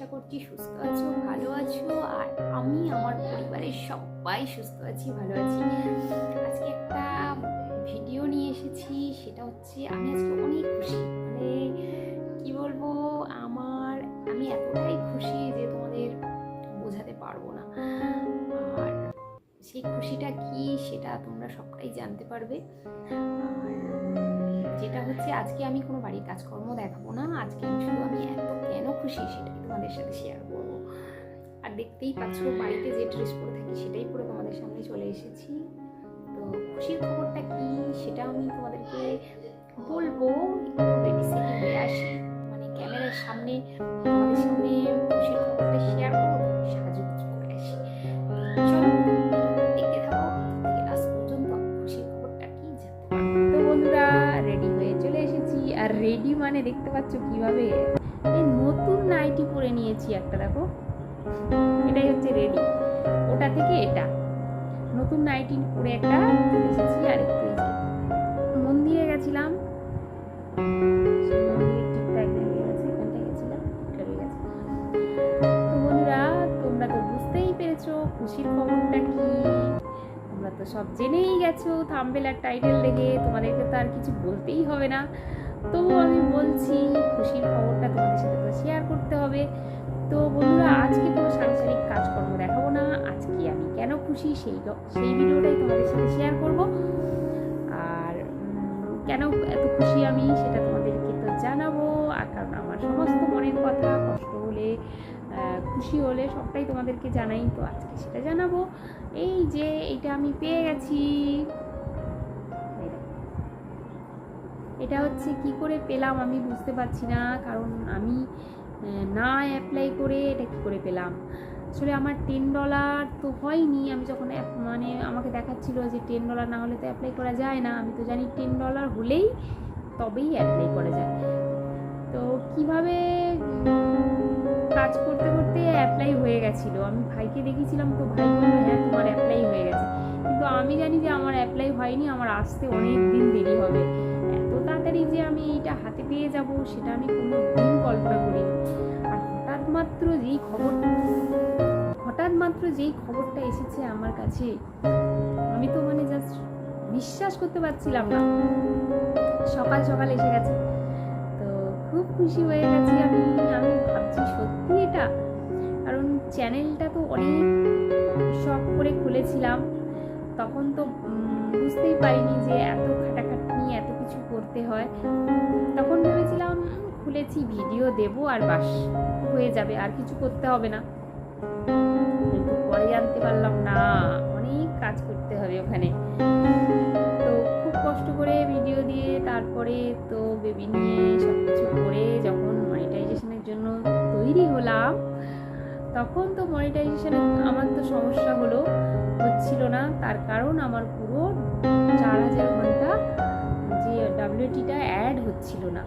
আশা করছি সুস্থ আছো, ভালো আছো, আর আমি, আমার পরিবারের সবাই সুস্থ আছি, ভালো আছি। আজকে একটা ভিডিও নিয়ে এসেছি, সেটা হচ্ছে আমি আজকে অনেক খুশি। মানে কি বলব, আমার, আমি এতটাই খুশি যে তোমাদের বোঝাতে পারব না। আর সেই খুশিটা কি, সেটা তোমরা সবটাই জানতে পারবে। আর যেটা হচ্ছে আজকে আমি কোনো বাড়ির কাজকর্ম দেখাবো না। আজকে আমি শুধু আমি এত কেন খুশি সেটাই তোমাদের সাথে শেয়ার করব। আর দেখতেই পাচ্ছ বাড়িতে যে ড্রেস পরে থাকি সেটাই পরে তোমাদের সামনে চলে এসেছি। তো খুশির খবরটা কি সেটা আমি তোমাদেরকে বলব। হয়ে আসি। মানে ক্যামেরার সামনে মানে দেখতে পাচ্ছ কীভাবে? এই নতুন নাইটি পরে নিয়েছি একটা, দেখো। এটাই হচ্ছে রেডি। ওটা থেকে এটা। নতুন নাইটি পরে একটা এসেছি আর একটু মন্দিরে গেছিলাম। এখানে খুশির খবরটা কি। তোমরা তো সব জেনেই গেছো থাম্বেল আর টাইটেল দেখে। তোমাদেরকে তো আর কিছু বলতেই হবে না। তবু আমি বলছি, খুশির খবরটা তোমাদের সাথে তো শেয়ার করতে হবে। তো বন্ধুরা, আজকে কোনো সাংসারিক কাজকর্ম দেখাবো না। আজকে আমি কেন খুশি সেই সেই ভিডিওটাই তোমাদের সাথে শেয়ার করব। আর কেন এত খুশি আমি সেটা তোমাদেরকে তো জানাব। আর কারণ আমার সমস্ত মনের কথা, কষ্ট হলে খুশি হলে সবটাই তোমাদেরকে জানাই। তো আজকে সেটা জানাব। এই যে, এইটা আমি পেয়ে গেছি। এটা হচ্ছে কি করে পেলাম আমি বুঝতে পারছি না, কারণ আমি না অ্যাপ্লাই করে এটা কি করে পেলাম? আসলে আমার টেন ডলার তো হয়নি, আমি যখন মানে আমাকে দেখাচ্ছিল যে টেন ডলার না হলে তো অ্যাপ্লাই করা যায় না, আমি তো জানি টেন ডলার হলেই তবেই অ্যাপ্লাই করা যায়। তো কীভাবে কাজ করতে করতে অ্যাপ্লাই হয়ে গেছিল? আমি ভাইকে দেখেছিলাম তো ভাই বলল হ্যাঁ তোমার অ্যাপ্লাই হয়ে গেছে। কিন্তু আমি জানি যে আমার অ্যাপ্লাই হয়নি, আমার আসতে অনেক দিন দেরি হবে। তাড়াতাড়ি যে আমি এইটা হাতে পেয়ে যাব, সেটা আমি কোনো দিন কল্পনা করিনি। আর হঠাৎ মাত্র যেই খবর, হঠাৎ মাত্র যেই খবরটা এসেছে আমার কাছে, আমি তো মানে জাস্ট বিশ্বাস করতে পারছিলাম না। সকাল সকাল এসে গেছে। তো খুব খুশি হয়ে গেছি আমি আমি ভাবছি সত্যি এটা। কারণ চ্যানেলটা তো অনেক শখ করে খুলেছিলাম। তখন তো বুঝতেই পারিনি যে এত এত করতে হয়। তখন ভেবেছিলাম খুলেছি, ভিডিও দেব আর বাস, হয়ে যাবে, আর কিছু করতে হবে না। পরে জানতে পারলাম, না, অনেক কাজ করতে হবে ওখানে। তো খুব কষ্ট করে ভিডিও দিয়ে তারপরে তো বেবি নিয়ে সব কিছু করে যখন মনিটাইজেশনের জন্য তৈরি হলাম, তখন তো মনিটাইজেশনে আমার তো সমস্যা হলো, হচ্ছিল না। তার কারণ আমার পুরো চার হাজার ঘণ্টা যে ডাব্লিউটিটা অ্যাড হচ্ছিল না।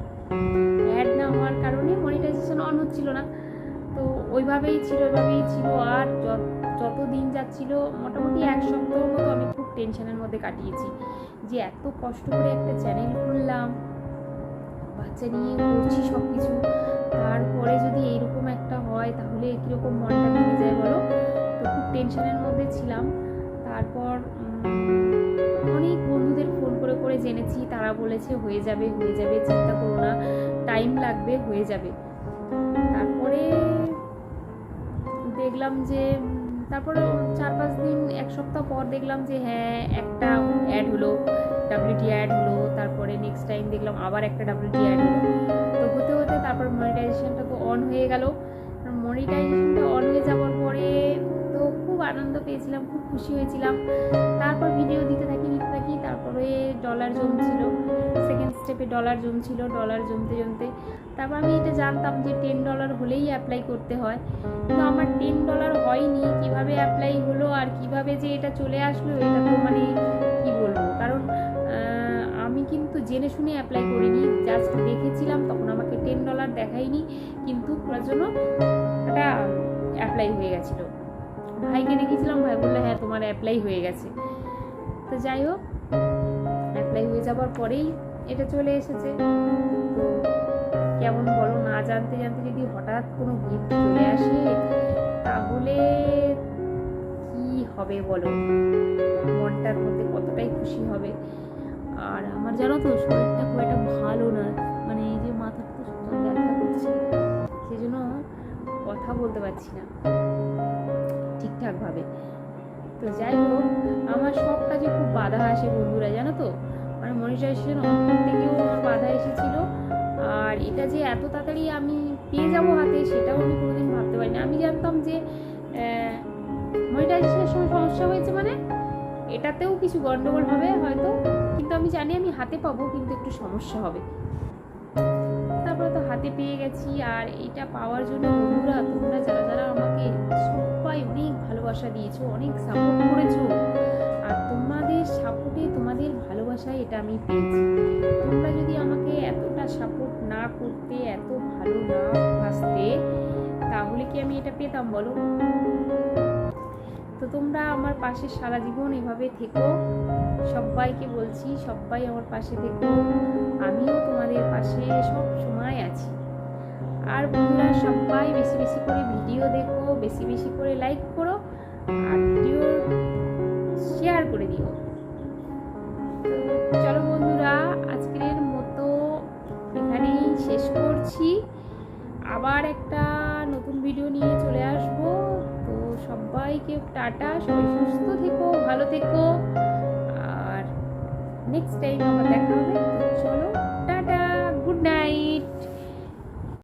অ্যাড না হওয়ার কারণে মনিটাইজেশন অন হচ্ছিল না। তো ওইভাবেই ছিল ওইভাবেই ছিল। আর যত দিন যাচ্ছিল, মোটামুটি এক সপ্তাহ মতো আমি খুব টেনশনের মধ্যে কাটিয়েছি যে এত কষ্ট করে একটা চ্যানেল খুললাম, বাচ্চা নিয়ে করছি সব কিছু তারপরে যদি এইরকম একটা হয়, তাহলে কীরকম মনটা ভেঙে যায় বলো? তো খুব টেনশনের মধ্যে ছিলাম। তারপর বন্ধুদের ফোন করে করে জেনেছি, তারা বলেছে হয়ে যাবে হয়ে যাবে, চিন্তা করো না টাইম লাগবে, হয়ে যাবে। তারপরে দেখলাম যে, তারপরে চার পাঁচ দিন, এক সপ্তাহ পর দেখলাম যে হ্যাঁ একটা অ্যাড হলো ডাব্লিউটি অ্যাড হলো, তারপরে নেক্সট টাইম দেখলাম আবার একটা ডাব্লিউটি অ্যাড হলো। তো হতে হতে তারপর মনিটাইজেশনটা তো অন হয়ে গেল। মনিটাইজেশনটা অন হয়ে যাওয়ার পরে খুব আনন্দ পেয়েছিলাম, খুব খুশি হয়েছিলাম। তারপর ভিডিও দিতে থাকি দিতে থাকি, তারপরে ডলার জমছিল। সেকেন্ড স্টেপে ডলার জমছিল ডলার জমতে জমতে। তারপর আমি এটা জানতাম যে টেন ডলার হলেই অ্যাপ্লাই করতে হয়। কিন্তু আমার টেন ডলার হয়নি, কীভাবে অ্যাপ্লাই হলো আর কীভাবে যে এটা চলে আসলো, এটা তো মানে কি বলব? কারণ আমি কিন্তু জেনে শুনে অ্যাপ্লাই করিনি জাস্ট দেখেছিলাম, তখন আমাকে টেন ডলার দেখায়নি, কিন্তু করার জন্য এটা অ্যাপ্লাই হয়ে গেছিল। ভাইকে দেখেছিলাম ভাই বলল হ্যাঁ তোমার অ্যাপ্লাই হয়ে গেছে। তো যাই হোক অ্যাপ্লাই হয়ে যাওয়ার পরেই এটা চলে এসেছে। তো কেমন বলো না জানতে জানতে যদি হঠাৎ কোনো গিফট চলে আসে, তাহলে কি হবে বলো? মনটার মধ্যে কতটাই খুশি হবে। আর আমার জানো তো, শরীরটা খুব একটা ভালো না মানে এই যে মাথাটা তো ব্যথা করছে সেই জন্য কথা বলতে পারছি না। ঠিকঠাকভাবে। তো যাই হোক, আমার সব কাজে খুব বাধা আসে বন্ধুরা, জানো তো? মানে মনিটাইজেশন অন করতে আমার বাধা এসেছিল। আর এটা যে এত তাড়াতাড়ি আমি পেয়ে যাব হাতে, সেটাও আমি কোনোদিন ভাবতে পারিনি। আমি জানতাম যে মনিটাইজেশনের সময় সমস্যা হয়েছে মানে এটাতেও কিছু গণ্ডগোল হবে হয়তো, কিন্তু আমি জানি আমি হাতে পাবো, কিন্তু একটু সমস্যা হবে। তারপরে তো হাতে পেয়ে গেছি আর এটা পাওয়ার জন্য বন্ধুরা, তোমরা যারা যারা আমাকে সবাই অনেক ভালোবাসা দিয়েছ, অনেক সাপোর্ট করেছ, আর তোমাদের সাপোর্টে তোমাদের ভালোবাসায় এটা আমি পেয়েছি। তোমরা যদি আমাকে এতটা সাপোর্ট না করতে, এত ভালো না ভাসতে, তাহলে কি আমি এটা পেতাম বলো? তো তোমরা আমার পাশে সারা জীবন এভাবে থেকো। সবাইকে বলছি, সবাই আমার পাশে থেকো। আমিও তোমাদের পাশে সব সময় আছি। আর বন্ধুরা, সবাই বেশি বেশি করে ভিডিও দেখো, বেশি বেশি করে লাইক করো। সবাইকে টাটা সবাই সুস্থ থেকো ভালো থেকো। আর নেক্সট টাইম আবার দেখা হবে চলো।